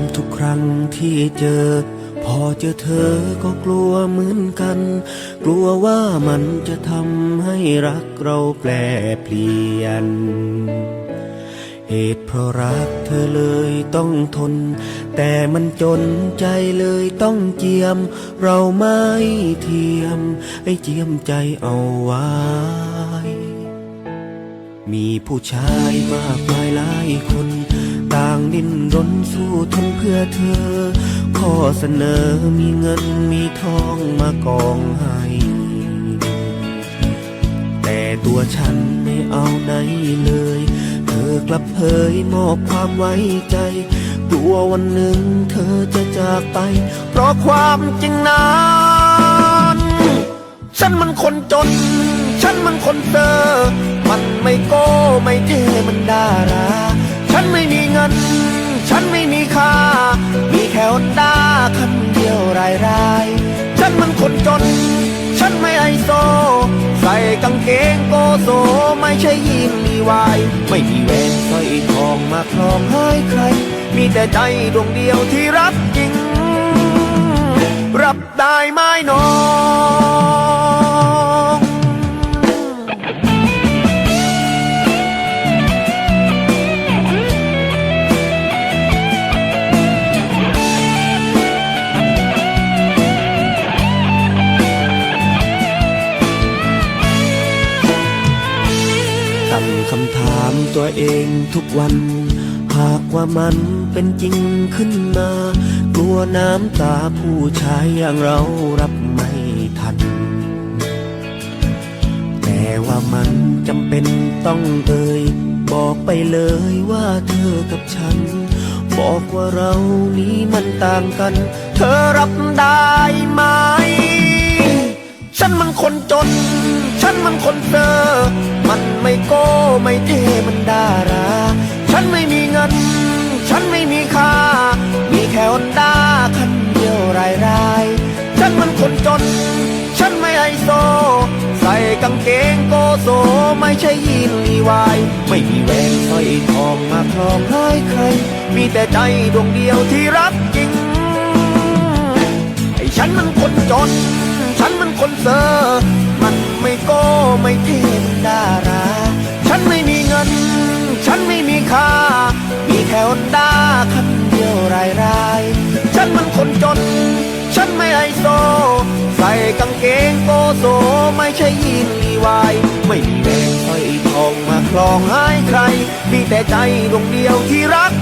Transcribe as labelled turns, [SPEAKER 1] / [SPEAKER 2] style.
[SPEAKER 1] ำทุกครั้งที่เจอ พอเจอเธอก็กลัวเหมือนกัน กลัวว่ามันจะทำให้รักเราแปรเปลี่ยน เหตุเพราะรักเธอเลยต้องทน แต่มันจนใจเลยต้องเจียม เราไม่เทียมให้เจียมใจเอาไว้มีผู้ชายมากมายหลายคน ต่างดิ้นรนสู้ทนเพื่อเธอ ข้อเสนอมีเงินมีทองมากองให้ แต่ตัวฉันไม่เอาไหนเลย เธอกลับเผยมอบความไว้ใจ กลัววันหนึ่งเธอจะจากไป เพราะความจริงนั้นฉันมันคนจน ฉันมันคนเซอมันไม่โก้ไม่เท่มันดารา ฉันไม่มีเงินฉันไม่มีค่า มีแค่อนดาคันเดียวรายราย ฉันมันคนจน ฉันไม่ไอโซ ใส่กางเกงโกโซ ไม่ใช่ยีนลีวาย ไม่มีแหวนสร้อยทองมาคลองให้ใคร มีแต่ใจดวงเดียวที่รักจริง รับได้ไหมน้องำถามตัวเองทุกวัน หากว่ามันเป็นจริงขึ้นมา กลัวน้ำตาผู้ชายอย่างเรารับไม่ทัน แต่ว่ามันจำเป็นต้องเอ่ยบอกไปเลยว่าเธอกับฉัน บอกว่าเรานี้มันต่างกัน เธอรับได้ไหม ฉันมันคนจน ฉันมันคนเซอ มันไม่โก้ไม่เท่มันดารา ฉันไม่มีเงิน ฉันไม่มีค่า มีแค่ฮอนด้าคันเดียวรายราย ฉันมันคนจน ฉันไม่ไอโซ ใส่กางเกงโกโซไม่ใช่ยีนลีวาย ไม่มีแหวนสร้อยทองมาครองให้ใคร มีแต่ใจดวงเดียวที่รักจริง ไอ้ฉันมันคนจน ฉันมันคนเซอร์ มันไม่โก้ไม่เท่ ดารา ฉันไม่มีเงิน ฉันไม่มีค่า มีแค่อนดาคันเดียวรายราย ฉันมันคนจน ฉันไม่ไอโซ ใส่กางเกงโกโซไม่ใช่ยีนลีวาย ไม่มีแรงสร้อยทองมาคลองให้ใคร มีแต่ใจดวงเดียวที่รัก